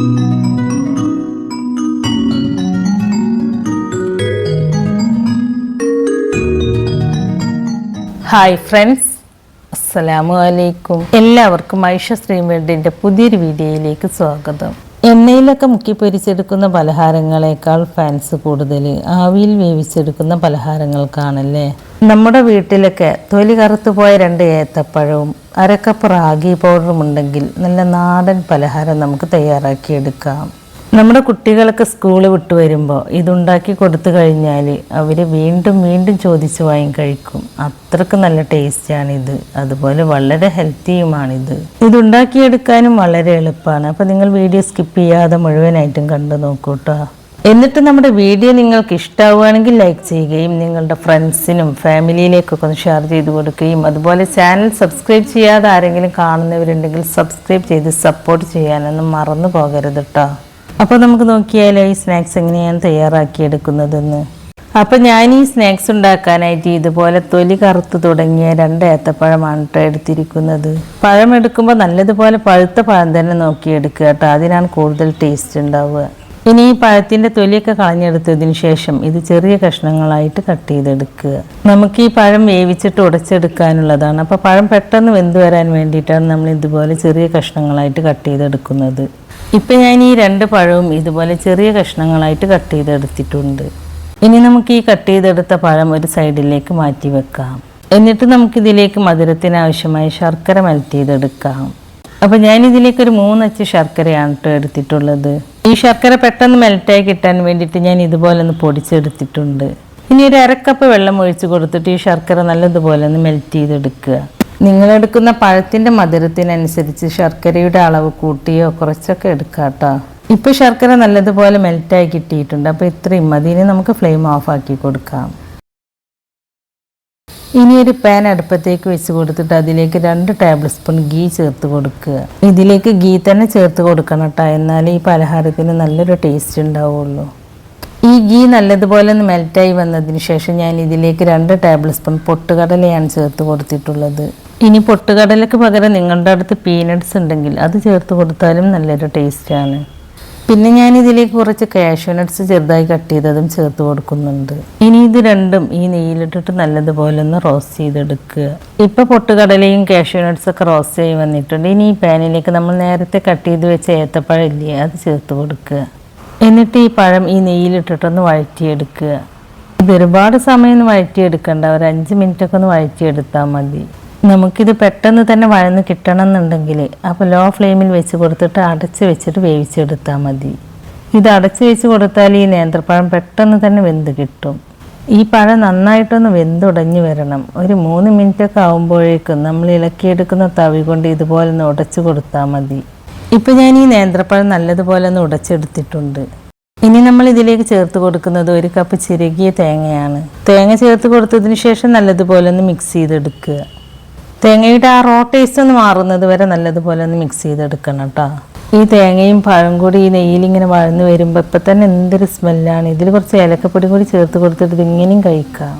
Hi friends അസ്സലാമു അലൈക്കും എല്ലാവർക്കും ഐഷ ശ്രീമേഡിന്റെ പുതിയൊരു വീഡിയോയിലേക്ക് സ്വാഗതം. എണ്ണയിലൊക്കെ മുക്കി പൊരിച്ചെടുക്കുന്ന പലഹാരങ്ങളെക്കാൾ ഫാൻസ് കൂടുതൽ ആവിയിൽ വേവിച്ചെടുക്കുന്ന പലഹാരങ്ങൾക്കാണല്ലേ? നമ്മുടെ വീട്ടിലൊക്കെ തൊലി കറുത്തു പോയ രണ്ട് ഏത്തപ്പഴവും അരക്കപ്പ് റാഗി പൗഡറും ഉണ്ടെങ്കിൽ നല്ല നാടൻ പലഹാരം നമുക്ക് തയ്യാറാക്കിയെടുക്കാം. നമ്മുടെ കുട്ടികളൊക്കെ സ്കൂൾ വിട്ട് വരുമ്പോൾ ഇതുണ്ടാക്കി കൊടുത്തു കഴിഞ്ഞാൽ അവർ വീണ്ടും വീണ്ടും ചോദിച്ച് വാങ്ങി കഴിക്കും. അത്രയ്ക്ക് നല്ല ടേസ്റ്റാണിത്. അതുപോലെ വളരെ ഹെൽത്തിയുമാണിത്. ഇതുണ്ടാക്കിയെടുക്കാനും വളരെ എളുപ്പമാണ് അപ്പോൾ നിങ്ങൾ വീഡിയോ സ്കിപ്പ് ചെയ്യാതെ മുഴുവനായിട്ടും കണ്ടു നോക്കൂ കേട്ടോ എന്നിട്ട് നമ്മുടെ വീഡിയോ നിങ്ങൾക്ക് ഇഷ്ടമാവുകയാണെങ്കിൽ ലൈക്ക് ചെയ്യുകയും നിങ്ങളുടെ ഫ്രണ്ട്സിനും ഫാമിലിയിലേക്കൊക്കെ ഒന്ന് ഷെയർ ചെയ്ത് കൊടുക്കുകയും. അതുപോലെ ചാനൽ സബ്സ്ക്രൈബ് ചെയ്യാതെ ആരെങ്കിലും കാണുന്നവരുണ്ടെങ്കിൽ സബ്സ്ക്രൈബ് ചെയ്ത് സപ്പോർട്ട് ചെയ്യാനൊന്നും മറന്നു പോകരുത് കേട്ടോ അപ്പോൾ നമുക്ക് നോക്കിയാലോ ഈ സ്നാക്സ് എങ്ങനെയാണ് തയ്യാറാക്കിയെടുക്കുന്നതെന്ന്. അപ്പോൾ ഞാൻ ഈ സ്നാക്സ് ഉണ്ടാക്കാനായിട്ട് ഇതുപോലെ തൊലി കറുത്ത് തുടങ്ങിയ രണ്ട് ഏത്തപ്പഴമാണ് കേട്ടോ എടുത്തിരിക്കുന്നത്. പഴം എടുക്കുമ്പോൾ നല്ലതുപോലെ പഴുത്ത പഴം തന്നെ നോക്കിയെടുക്കുക കേട്ടോ അതിനാണ് കൂടുതൽ ടേസ്റ്റ് ഉണ്ടാവുക. ഇനി ഈ പഴത്തിന്റെ തൊലിയൊക്കെ കളഞ്ഞെടുത്തതിന് ശേഷം ഇത് ചെറിയ കഷ്ണങ്ങളായിട്ട് കട്ട് ചെയ്തെടുക്കുക. നമുക്ക് ഈ പഴം വേവിച്ചിട്ട് ഉടച്ചെടുക്കാനുള്ളതാണ്. അപ്പോൾ പഴം പെട്ടെന്ന് വെന്ത് വരാൻ വേണ്ടിയിട്ടാണ് നമ്മൾ ഇതുപോലെ ചെറിയ കഷ്ണങ്ങളായിട്ട് കട്ട് ചെയ്തെടുക്കുന്നത്. ഇപ്പം ഞാൻ ഈ രണ്ട് പഴവും ഇതുപോലെ ചെറിയ കഷ്ണങ്ങളായിട്ട് കട്ട് ചെയ്തെടുത്തിട്ടുണ്ട്. ഇനി നമുക്ക് ഈ കട്ട് ചെയ്തെടുത്ത പഴം ഒരു സൈഡിലേക്ക് മാറ്റി വെക്കാം. എന്നിട്ട് നമുക്കിതിലേക്ക് മധുരത്തിന് ആവശ്യമായ ശർക്കര മെൽറ്റ് ചെയ്തെടുക്കാം. അപ്പോൾ ഒരു മൂന്നച്ച് ശർക്കരയാണ് കേട്ടോ എടുത്തിട്ടുള്ളത്. ഈ ശർക്കര പെട്ടെന്ന് മെൽറ്റായി കിട്ടാൻ വേണ്ടിയിട്ട് ഞാൻ ഇതുപോലെ ഒന്ന് പൊടിച്ചെടുത്തിട്ടുണ്ട്. ഇനി ഒരു അരക്കപ്പ് വെള്ളം ഒഴിച്ച് കൊടുത്തിട്ട് ഈ ശർക്കര നല്ലതുപോലെ ഒന്ന് മെൽറ്റ് ചെയ്തെടുക്കുക. നിങ്ങളെടുക്കുന്ന പഴത്തിന്റെ മധുരത്തിനനുസരിച്ച് ശർക്കരയുടെ അളവ് കൂട്ടിയോ കുറച്ചൊക്കെ എടുക്കുക കേട്ടോ. ഇപ്പോൾ ശർക്കര നല്ലതുപോലെ മെൽറ്റായി കിട്ടിയിട്ടുണ്ട്. അപ്പോൾ ഇത്രയും മതി. ഇനി നമുക്ക് ഫ്ലെയിം ഓഫ് ആക്കി കൊടുക്കാം. ഇനി ഒരു പാൻ അടുപ്പത്തേക്ക് വെച്ച് കൊടുത്തിട്ട് അതിലേക്ക് രണ്ട് ടേബിൾ സ്പൂൺ ഗീ ചേർത്ത് കൊടുക്കുക. ഇതിലേക്ക് ഗീ തന്നെ ചേർത്ത് കൊടുക്കണം കേട്ടോ എന്നാലേ ഈ പലഹാരത്തിന് നല്ലൊരു ടേസ്റ്റ് ഉണ്ടാവുള്ളൂ. ഈ ഗീ നല്ലതുപോലെ ഒന്ന് മെൽറ്റായി വന്നതിന് ശേഷം ഞാൻ ഇതിലേക്ക് രണ്ട് ടേബിൾ സ്പൂൺ പൊട്ടുകടലയാണ് ചേർത്ത് കൊടുത്തിട്ടുള്ളത്. ഇനി പൊട്ടുകടലയ്ക്ക് പകരം നിങ്ങളുടെ അടുത്ത് പീനട്സ് ഉണ്ടെങ്കിൽ അത് ചേർത്ത് കൊടുത്താലും നല്ലൊരു ടേസ്റ്റാണ് പിന്നെ ഞാൻ ഇതിലേക്ക് കുറച്ച് കാഷ്യൂ നട്ട്സ് ചെറുതായി കട്ട് ചെയ്തതും ചേർത്ത് കൊടുക്കുന്നുണ്ട്. ഇനി ഇത് രണ്ടും ഈ നെയ്യിലിട്ടിട്ട് നല്ലതുപോലെ ഒന്ന് റോസ്റ്റ് ചെയ്തെടുക്കുക. ഇപ്പൊ പൊട്ടുകടലയും കാഷ്യൂ നട്ട്സ് ഒക്കെ റോസ്റ്റ് ചെയ്ത് വന്നിട്ടുണ്ട്. ഇനി ഈ പാനിലേക്ക് നമ്മൾ നേരത്തെ കട്ട് ചെയ്ത് വെച്ച ഏത്തപ്പഴം ഇല്ലേ അത് ചേർത്ത് കൊടുക്കുക. എന്നിട്ട് ഈ പഴം ഈ നെയ്യിലിട്ടിട്ടൊന്ന് വഴറ്റിയെടുക്കുക. ഇത് ഒരുപാട് സമയം ഒന്ന് വഴറ്റിയെടുക്കണ്ട. ഒരു അഞ്ച് മിനിറ്റൊക്കെ ഒന്ന് വഴറ്റിയെടുത്താൽ മതി. നമുക്കിത് പെട്ടെന്ന് തന്നെ വഴന്ന് കിട്ടണം എന്നുണ്ടെങ്കിൽ അപ്പോൾ ലോ ഫ്ലെയിമിൽ വെച്ച് കൊടുത്തിട്ട് അടച്ച് വെച്ചിട്ട് വേവിച്ചെടുത്താൽ മതി. ഇത് അടച്ച് വെച്ച് കൊടുത്താൽ ഈ നേന്ത്രപ്പഴം പെട്ടെന്ന് തന്നെ വെന്ത് കിട്ടും. ഈ പഴം നന്നായിട്ടൊന്ന് വെന്തുടഞ്ഞു വരണം. ഒരു മൂന്ന് മിനിറ്റൊക്കെ ആകുമ്പോഴേക്കും നമ്മൾ ഇളക്കിയെടുക്കുന്ന തവി കൊണ്ട് ഇതുപോലെ ഒന്ന് ഉടച്ചു കൊടുത്താൽ മതി. ഇപ്പം ഞാൻ ഈ നേന്ത്രപ്പഴം നല്ലതുപോലെ ഒന്ന് ഉടച്ചെടുത്തിട്ടുണ്ട്. ഇനി നമ്മൾ ഇതിലേക്ക് ചേർത്ത് കൊടുക്കുന്നത് ഒരു കപ്പ് ചിരകിയ തേങ്ങയാണ്. തേങ്ങ ചേർത്ത് കൊടുത്തതിന് ശേഷം നല്ലതുപോലെ ഒന്ന് മിക്സ് ചെയ്തെടുക്കുക. തേങ്ങയുടെ ആ റോ ടേസ്റ്റ് ഒന്ന് മാറുന്നത് വരെ നല്ലതുപോലെ ഒന്ന് മിക്സ് ചെയ്തെടുക്കണം കേട്ടോ ഈ തേങ്ങയും പഴം കൂടി ഈ നെയ്യിൽ ഇങ്ങനെ വഴന്ന് വരുമ്പോൾ ഇപ്പം തന്നെ എന്തൊരു സ്മെല്ലാണ് ഇതിൽ കുറച്ച് ഏലക്കപ്പൊടി കൂടി ചേർത്ത് കൊടുത്തിട്ട് ഇത് ഇങ്ങനെയും കഴിക്കാം.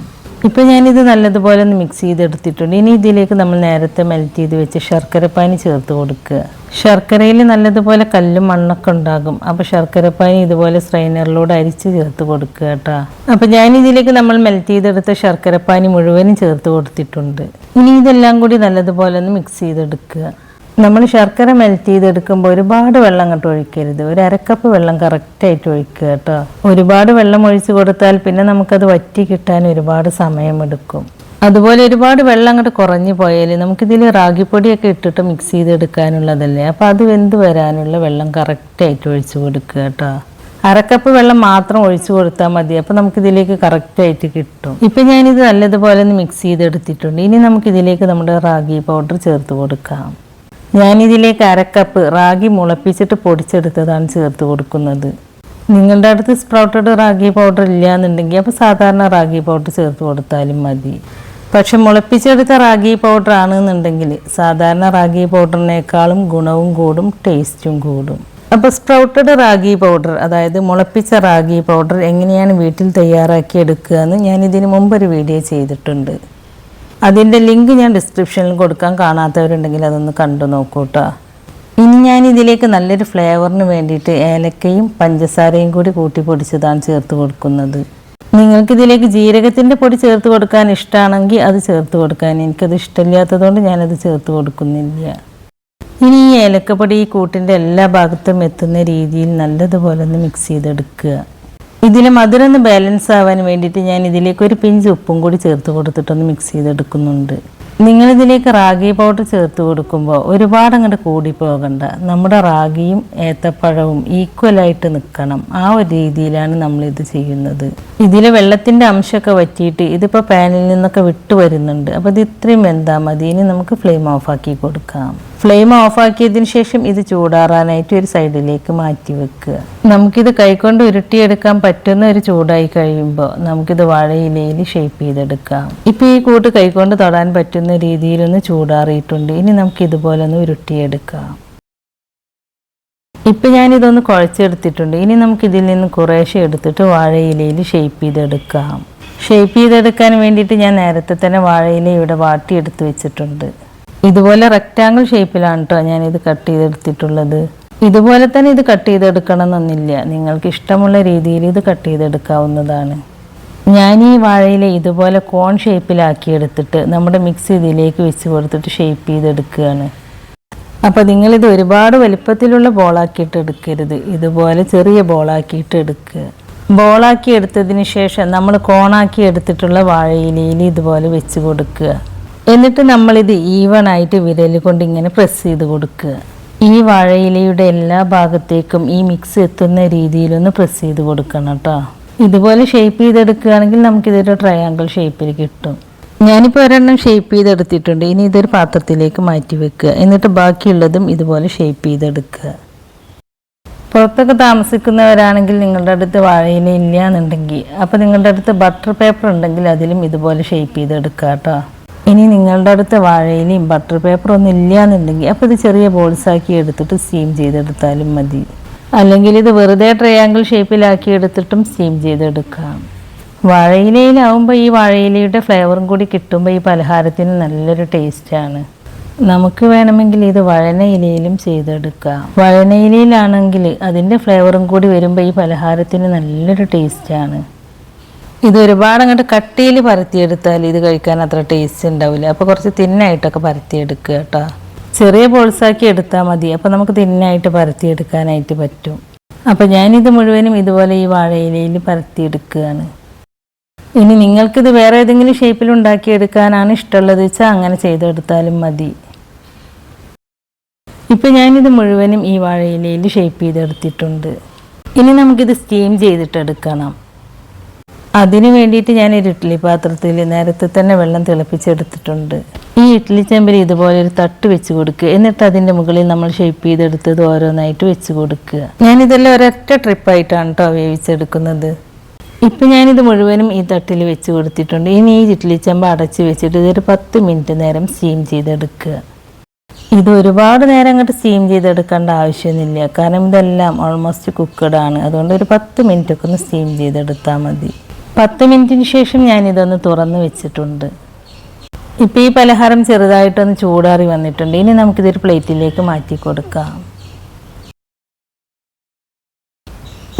ഇപ്പം ഞാനിത് നല്ലതുപോലെ ഒന്ന് മിക്സ് ചെയ്തെടുത്തിട്ടുണ്ട്. ഇനി ഇതിലേക്ക് നമ്മൾ നേരത്തെ മെൽറ്റ് ചെയ്ത് വെച്ച് ശർക്കരപ്പാനി ചേർത്ത് കൊടുക്കുക. ശർക്കരയിൽ നല്ലതുപോലെ കല്ലും മണ്ണൊക്കെ ഉണ്ടാകും. അപ്പോൾ ശർക്കരപ്പാനി ഇതുപോലെ സ്ട്രെയിനറിലൂടെ അരിച്ച് ചേർത്ത് കൊടുക്കുക കേട്ടോ. അപ്പോൾ ഞാൻ ഇതിലേക്ക് നമ്മൾ മെൽറ്റ് ചെയ്തെടുത്ത ശർക്കരപ്പാനി മുഴുവനും ചേർത്ത് കൊടുത്തിട്ടുണ്ട്. ഇനി ഇതെല്ലാം കൂടി നല്ലതുപോലെ ഒന്ന് മിക്സ് ചെയ്തെടുക്കുക. നമ്മൾ ശർക്കര മെൽറ്റ് ചെയ്തെടുക്കുമ്പോൾ ഒരുപാട് വെള്ളം അങ്ങോട്ട് ഒഴിക്കരുത്. ഒരു അരക്കപ്പ് വെള്ളം കറക്റ്റായിട്ട് ഒഴിക്കുക കേട്ടോ. ഒരുപാട് വെള്ളം ഒഴിച്ച് കൊടുത്താൽ പിന്നെ നമുക്കത് വറ്റി കിട്ടാൻ ഒരുപാട് സമയമെടുക്കും. അതുപോലെ ഒരുപാട് വെള്ളം അങ്ങോട്ട് കുറഞ്ഞു പോയാൽ നമുക്കിതിൽ റാഗിപ്പൊടിയൊക്കെ ഇട്ടിട്ട് മിക്സ് ചെയ്തെടുക്കാനുള്ളതല്ലേ. അപ്പോൾ അത് വെന്ത് വരാനുള്ള വെള്ളം കറക്റ്റായിട്ട് ഒഴിച്ച് കൊടുക്കുക കേട്ടോ. അരക്കപ്പ് വെള്ളം മാത്രം ഒഴിച്ചു കൊടുത്താൽ മതി. അപ്പോൾ നമുക്കിതിലേക്ക് കറക്റ്റായിട്ട് കിട്ടും. ഇപ്പം ഞാനിത് നല്ലതുപോലെ ഒന്ന് മിക്സ് ചെയ്തെടുത്തിട്ടുണ്ട്. ഇനി നമുക്കിതിലേക്ക് നമ്മുടെ റാഗി പൗഡർ ചേർത്ത് കൊടുക്കാം. ഞാനിതിലേക്ക് അരക്കപ്പ് റാഗി മുളപ്പിച്ചിട്ട് പൊടിച്ചെടുത്തതാണ് ചേർത്ത് കൊടുക്കുന്നത്. നിങ്ങളുടെ അടുത്ത് സ്പ്രൗട്ടഡ് റാഗി പൗഡർ ഇല്ല എന്നുണ്ടെങ്കിൽ അപ്പോൾ സാധാരണ റാഗി പൗഡർ ചേർത്ത് കൊടുത്താലും മതി. പക്ഷെ മുളപ്പിച്ചെടുത്ത റാഗി പൗഡർ ആണെന്നുണ്ടെങ്കിൽ സാധാരണ റാഗി പൗഡറിനേക്കാളും ഗുണവും കൂടും ടേസ്റ്റും കൂടും. അപ്പോൾ സ്പ്രൗട്ടഡ് റാഗി പൗഡർ അതായത് മുളപ്പിച്ച റാഗി പൗഡർ എങ്ങനെയാണ് വീട്ടിൽ തയ്യാറാക്കി എടുക്കുക എന്ന് ഞാൻ ഇതിന് ഒരു വീഡിയോ ചെയ്തിട്ടുണ്ട്. അതിന്റെ ലിങ്ക് ഞാൻ ഡിസ്ക്രിപ്ഷനിൽ കൊടുക്കാൻ കാണാത്തവരുണ്ടെങ്കിൽ അതൊന്ന് കണ്ടു നോക്കൂ കേട്ടോ ഇനി ഞാൻ ഇതിലേക്ക് നല്ലൊരു ഫ്ലേവറിന് വേണ്ടിയിട്ട് ഏലക്കയും പഞ്ചസാരയും കൂടി കൂട്ടി പൊടിച്ചതാണ് ചേർത്ത് കൊടുക്കുന്നത്. നിങ്ങൾക്ക് ഇതിലേക്ക് ജീരകത്തിന്റെ പൊടി ചേർത്ത് കൊടുക്കാൻ ഇഷ്ടമാണെങ്കിൽ അത് ചേർത്ത് കൊടുക്കാൻ. എനിക്കത് ഇഷ്ടമില്ലാത്തതുകൊണ്ട് ഞാനത് ചേർത്ത് കൊടുക്കുന്നില്ല. ഇനി ഈ ഏലക്കപ്പൊടി ഈ കൂട്ടിന്റെ എല്ലാ ഭാഗത്തും എത്തുന്ന രീതിയിൽ നല്ലതുപോലെ ഒന്ന് മിക്സ് ചെയ്തെടുക്കുക. ഇതിൽ മധുരം ഒന്ന് ബാലൻസ് ആവാൻ വേണ്ടിയിട്ട് ഞാൻ ഇതിലേക്ക് ഒരു പിഞ്ച് ഉപ്പും കൂടി ചേർത്ത് കൊടുത്തിട്ടൊന്ന് മിക്സ് ചെയ്തെടുക്കുന്നുണ്ട്. നിങ്ങളിതിലേക്ക് റാഗി പൗഡർ ചേർത്ത് കൊടുക്കുമ്പോൾ ഒരുപാട് അങ്ങോട്ട് കൂടി പോകണ്ട. നമ്മുടെ റാഗിയും ഏത്തപ്പഴവും ഈക്വലായിട്ട് നിൽക്കണം ആ ഒരു രീതിയിലാണ് നമ്മളിത് ചെയ്യുന്നത്. ഇതിൽ വെള്ളത്തിന്റെ അംശമൊക്കെ വറ്റിയിട്ട് ഇതിപ്പോൾ പാനിൽ നിന്നൊക്കെ വിട്ടു വരുന്നുണ്ട്. അപ്പോൾ ഇത് ഇത്രയും വെന്താൽ മതി. ഇനി നമുക്ക് ഫ്ലെയിം ഓഫാക്കി കൊടുക്കാം. ഫ്ലെയിം ഓഫാക്കിയതിന് ശേഷം ഇത് ചൂടാറാനായിട്ട് ഒരു സൈഡിലേക്ക് മാറ്റി വെക്കുക. നമുക്കിത് കൈകൊണ്ട് ഉരുട്ടിയെടുക്കാൻ പറ്റുന്ന ഒരു ചൂടായി കഴിയുമ്പോൾ നമുക്കിത് വാഴയിലയിൽ ഷേപ്പ് ചെയ്തെടുക്കാം. ഇപ്പം ഈ കൂട്ട് കൈകൊണ്ട് തൊടാൻ പറ്റുന്ന രീതിയിലൊന്ന് ചൂടാറിയിട്ടുണ്ട്. ഇനി നമുക്ക് ഇതുപോലെ ഒന്ന് ഉരുട്ടിയെടുക്കാം. ഇപ്പം ഞാനിതൊന്ന് കുഴച്ചെടുത്തിട്ടുണ്ട്. ഇനി നമുക്ക് ഇതിൽ നിന്ന് കുറേശ്ശെ എടുത്തിട്ട് വാഴയിലയിൽ ഷേപ്പ് ചെയ്തെടുക്കാം. ഷേപ്പ് ചെയ്തെടുക്കാൻ വേണ്ടിയിട്ട് ഞാൻ നേരത്തെ തന്നെ വാഴയില ഇവിടെ വാട്ടിയെടുത്ത് വെച്ചിട്ടുണ്ട്. ഇതുപോലെ റെക്റ്റാങ്കിൾ ഷേപ്പിലാണ് കേട്ടോ ഇത് കട്ട് ചെയ്തെടുത്തിട്ടുള്ളത്. ഇതുപോലെ തന്നെ ഇത് കട്ട് ചെയ്തെടുക്കണം എന്നൊന്നുമില്ല നിങ്ങൾക്ക് ഇഷ്ടമുള്ള രീതിയിൽ ഇത് കട്ട് ചെയ്തെടുക്കാവുന്നതാണ്. ഞാൻ ഈ വാഴയില ഇതുപോലെ കോൺ ഷേപ്പിലാക്കി എടുത്തിട്ട് നമ്മുടെ മിക്സ് ഇതിലേക്ക് വെച്ച് കൊടുത്തിട്ട് ഷേപ്പ് ചെയ്തെടുക്കുകയാണ്. അപ്പോൾ നിങ്ങളിത് ഒരുപാട് വലിപ്പത്തിലുള്ള ബോളാക്കിയിട്ട് എടുക്കരുത്. ഇതുപോലെ ചെറിയ ബോളാക്കിയിട്ട് എടുക്കുക. ബോളാക്കി എടുത്തതിന് ശേഷം നമ്മൾ കോണാക്കി എടുത്തിട്ടുള്ള വാഴയിലയിൽ ഇതുപോലെ വെച്ച് കൊടുക്കുക. എന്നിട്ട് നമ്മളിത് ഈവൺ ആയിട്ട് വിരൽ കൊണ്ട് ഇങ്ങനെ പ്രസ് ചെയ്ത് കൊടുക്കുക. ഈ വാഴയിലയുടെ എല്ലാ ഭാഗത്തേക്കും ഈ മിക്സ് എത്തുന്ന രീതിയിലൊന്ന് പ്രസ് ചെയ്ത് കൊടുക്കണം കേട്ടോ ഇതുപോലെ ഷേപ്പ് ചെയ്തെടുക്കുകയാണെങ്കിൽ നമുക്കിതൊരു ട്രയാങ്കിൾ ഷേപ്പിൽ കിട്ടും. ഞാനിപ്പോൾ ഒരെണ്ണം ഷേപ്പ് ചെയ്തെടുത്തിട്ടുണ്ട്. ഇനി ഇതൊരു പാത്രത്തിലേക്ക് മാറ്റി വെക്കുക. എന്നിട്ട് ബാക്കിയുള്ളതും ഇതുപോലെ ഷേപ്പ് ചെയ്തെടുക്കുക. പുറത്തൊക്കെ താമസിക്കുന്നവരാണെങ്കിൽ നിങ്ങളുടെ അടുത്ത് വാഴയില ഇല്ല എന്നുണ്ടെങ്കിൽ അപ്പോൾ നിങ്ങളുടെ അടുത്ത് ബട്ടർ പേപ്പർ ഉണ്ടെങ്കിൽ അതിലും ഇതുപോലെ ഷേപ്പ് ചെയ്തെടുക്കുക കേട്ടോ ഇനി നിങ്ങളുടെ അടുത്ത് വാഴയിലയും ബട്ടർ പേപ്പർ ഒന്നും ഇല്ല എന്നുണ്ടെങ്കിൽ അപ്പോൾ ഇത് ചെറിയ ബോൾസ് ആക്കി എടുത്തിട്ട് സ്റ്റീം ചെയ്തെടുത്താലും മതി. അല്ലെങ്കിൽ ഇത് വെറുതെ ട്രയാങ്കിൾ ഷേപ്പിലാക്കി എടുത്തിട്ടും സ്റ്റീം ചെയ്തെടുക്കാം. വാഴയിലയിലാവുമ്പോൾ ഈ വാഴയിലയുടെ ഫ്ലേവറും കൂടി കിട്ടുമ്പോൾ ഈ പലഹാരത്തിന് നല്ലൊരു ടേസ്റ്റാണ് നമുക്ക് വേണമെങ്കിൽ ഇത് വഴനയിലയിലും ചെയ്തെടുക്കാം. വഴനയിലയിലാണെങ്കിൽ അതിന്റെ ഫ്ലേവറും കൂടി വരുമ്പോൾ ഈ പലഹാരത്തിന് നല്ലൊരു ടേസ്റ്റാണ് ഇത് ഒരുപാട് അങ്ങോട്ട് കട്ടിയിൽ പരത്തിയെടുത്താൽ ഇത് കഴിക്കാൻ അത്ര ടേസ്റ്റ് ഉണ്ടാവില്ല അപ്പോൾ കുറച്ച് തിന്നായിട്ടൊക്കെ പരത്തിയെടുക്കുക കേട്ടോ. ചെറിയ ബോൾസാക്കി എടുത്താൽ മതി. അപ്പോൾ നമുക്ക് തിന്നായിട്ട് പരത്തിയെടുക്കാനായിട്ട് പറ്റും. അപ്പോൾ ഞാനിത് മുഴുവനും ഇതുപോലെ ഈ വാഴയിലയിൽ പരത്തിയെടുക്കുകയാണ്. ഇനി നിങ്ങൾക്കിത് വേറെ ഏതെങ്കിലും ഷേപ്പിൽ ഉണ്ടാക്കിയെടുക്കാനാണ് ഇഷ്ടമുള്ളത് വെച്ചാൽ അങ്ങനെ ചെയ്തെടുത്താലും മതി. ഇപ്പം ഞാനിത് മുഴുവനും ഈ വാഴയിലയിൽ ഷേപ്പ് ചെയ്തെടുത്തിട്ടുണ്ട്. ഇനി നമുക്കിത് സ്റ്റീം ചെയ്തിട്ടെടുക്കണം. അതിന് വേണ്ടിയിട്ട് ഞാൻ ഒരു ഇഡ്ഡലി പാത്രത്തിൽ നേരത്തെ തന്നെ വെള്ളം തിളപ്പിച്ചെടുത്തിട്ടുണ്ട്. ഈ ഇഡ്ഡലി ചെമ്പിൽ ഇതുപോലെ ഒരു തട്ട് വെച്ച് കൊടുക്കുക എന്നിട്ട് അതിന്റെ മുകളിൽ നമ്മൾ ഷേപ്പ് ചെയ്തെടുത്തത് ഓരോന്നായിട്ട് വെച്ച് കൊടുക്കുക ഞാനിതെല്ലാം ഒരൊറ്റ ട്രിപ്പായിട്ടാണ് കേട്ടോ വേവിച്ചെടുക്കുന്നത്. ഇപ്പം ഞാനിത് മുഴുവനും ഈ തട്ടിൽ വെച്ച് കൊടുത്തിട്ടുണ്ട്. ഇനി ഈ ഇഡ്ഡലി ചെമ്പ് അടച്ച് വെച്ചിട്ട് ഇതൊരു പത്ത് മിനിറ്റ് നേരം സ്റ്റീം ചെയ്തെടുക്കുക ഇത് ഒരുപാട് നേരം അങ്ങോട്ട് സ്റ്റീം ചെയ്തെടുക്കേണ്ട ആവശ്യമൊന്നുമില്ല. കാരണം ഇതെല്ലാം ഓൾമോസ്റ്റ് കുക്കഡാണ് അതുകൊണ്ട് ഒരു പത്ത് മിനിറ്റ് ഒക്കെ ഒന്ന് സ്റ്റീം ചെയ്തെടുത്താൽ മതി. പത്ത് മിനിറ്റിന് ശേഷം ഞാനിതൊന്ന് തുറന്ന് വെച്ചിട്ടുണ്ട്. ഇപ്പോൾ ഈ പലഹാരം ചെറുതായിട്ടൊന്ന് ചൂടാറി വന്നിട്ടുണ്ട്. ഇനി നമുക്കിതൊരു പ്ലേറ്റിലേക്ക് മാറ്റി കൊടുക്കാം.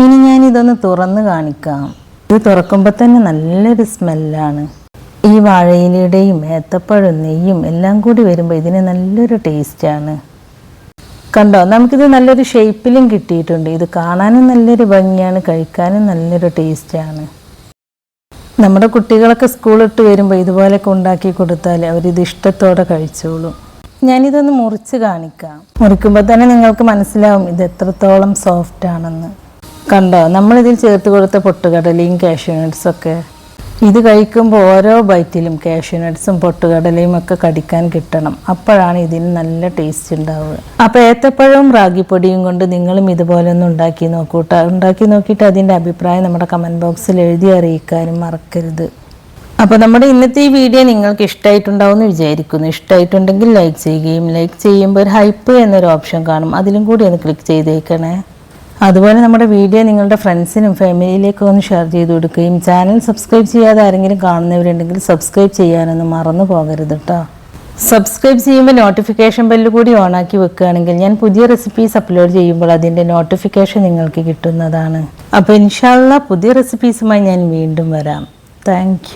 ഇനി ഞാനിതൊന്ന് തുറന്ന് കാണിക്കാം. ഇത് തുറക്കുമ്പോൾ തന്നെ നല്ലൊരു സ്മെല്ലാണ്. ഈ വാഴയിലയുടെയും ഏത്തപ്പഴം നെയ്യും എല്ലാം കൂടി വരുമ്പോൾ ഇതിന് നല്ലൊരു ടേസ്റ്റാണ്. കണ്ടോ നമുക്കിത് നല്ലൊരു ഷേപ്പിലും കിട്ടിയിട്ടുണ്ട്. ഇത് കാണാനും നല്ലൊരു ഭംഗിയാണ് കഴിക്കാനും നല്ലൊരു ടേസ്റ്റാണ്. നമ്മുടെ കുട്ടികളൊക്കെ സ്കൂളിട്ട് വരുമ്പോൾ ഇതുപോലെയൊക്കെ ഉണ്ടാക്കി കൊടുത്താൽ അവരിത് ഇഷ്ടത്തോടെ കഴിച്ചോളും. ഞാനിതൊന്ന് മുറിച്ച് കാണിക്കാം. മുറിക്കുമ്പോൾ തന്നെ നിങ്ങൾക്ക് മനസ്സിലാവും ഇത് എത്രത്തോളം സോഫ്റ്റ് ആണെന്ന്. കണ്ടോ? നമ്മളിതിൽ ചേർത്ത് കൊടുത്ത പൊട്ടുകടലയും കാഷ്യൂ നട്ട്സൊക്കെ ഇത് കഴിക്കുമ്പോൾ ഓരോ ബൈറ്റിലും കാഷ്യൂ നട്ട്സും പൊട്ടുകടലയും ഒക്കെ കടിക്കാൻ കിട്ടണം. അപ്പോഴാണ് ഇതിന് നല്ല ടേസ്റ്റ് ഉണ്ടാവുക. അപ്പോൾ ഏത്തപ്പഴവും റാഗിപ്പൊടിയും കൊണ്ട് നിങ്ങളും ഇതുപോലെ ഒന്ന് ഉണ്ടാക്കി നോക്കൂട്ടോ ഉണ്ടാക്കി നോക്കിയിട്ട് അതിന്റെ അഭിപ്രായം നമ്മുടെ കമന്റ് ബോക്സിൽ എഴുതി അറിയിക്കാനും മറക്കരുത്. അപ്പോൾ നമ്മുടെ ഇന്നത്തെ ഈ വീഡിയോ നിങ്ങൾക്ക് ഇഷ്ടമായിട്ടുണ്ടാവുമെന്ന് വിചാരിക്കുന്നു. ഇഷ്ടമായിട്ടുണ്ടെങ്കിൽ ലൈക്ക് ചെയ്യുകയും ലൈക്ക് ചെയ്യുമ്പോൾ ഒരു ഹൈപ്പ് എന്നൊരു ഓപ്ഷൻ കാണും. അതിലും കൂടി ഒന്ന് ക്ലിക്ക് ചെയ്തേക്കണേ. അതുപോലെ നമ്മുടെ വീഡിയോ നിങ്ങളുടെ ഫ്രണ്ട്സിനും ഫാമിലിയിലേക്കും ഒന്ന് ഷെയർ ചെയ്ത് കൊടുക്കുകയും ചാനൽ സബ്സ്ക്രൈബ് ചെയ്യാതെ ആരെങ്കിലും കാണുന്നവരുണ്ടെങ്കിൽ സബ്സ്ക്രൈബ് ചെയ്യാനൊന്നും മറന്നു പോകരുത് കേട്ടോ സബ്സ്ക്രൈബ് ചെയ്യുമ്പോൾ നോട്ടിഫിക്കേഷൻ ബെല്ല് കൂടി ഓണാക്കി വെക്കുകയാണെങ്കിൽ ഞാൻ പുതിയ റെസിപ്പീസ് അപ്ലോഡ് ചെയ്യുമ്പോൾ അതിന്റെ നോട്ടിഫിക്കേഷൻ നിങ്ങൾക്ക് കിട്ടുന്നതാണ്. അപ്പോൾ ഇൻഷാല്ല പുതിയ റെസിപ്പീസുമായി ഞാൻ വീണ്ടും വരാം. താങ്ക്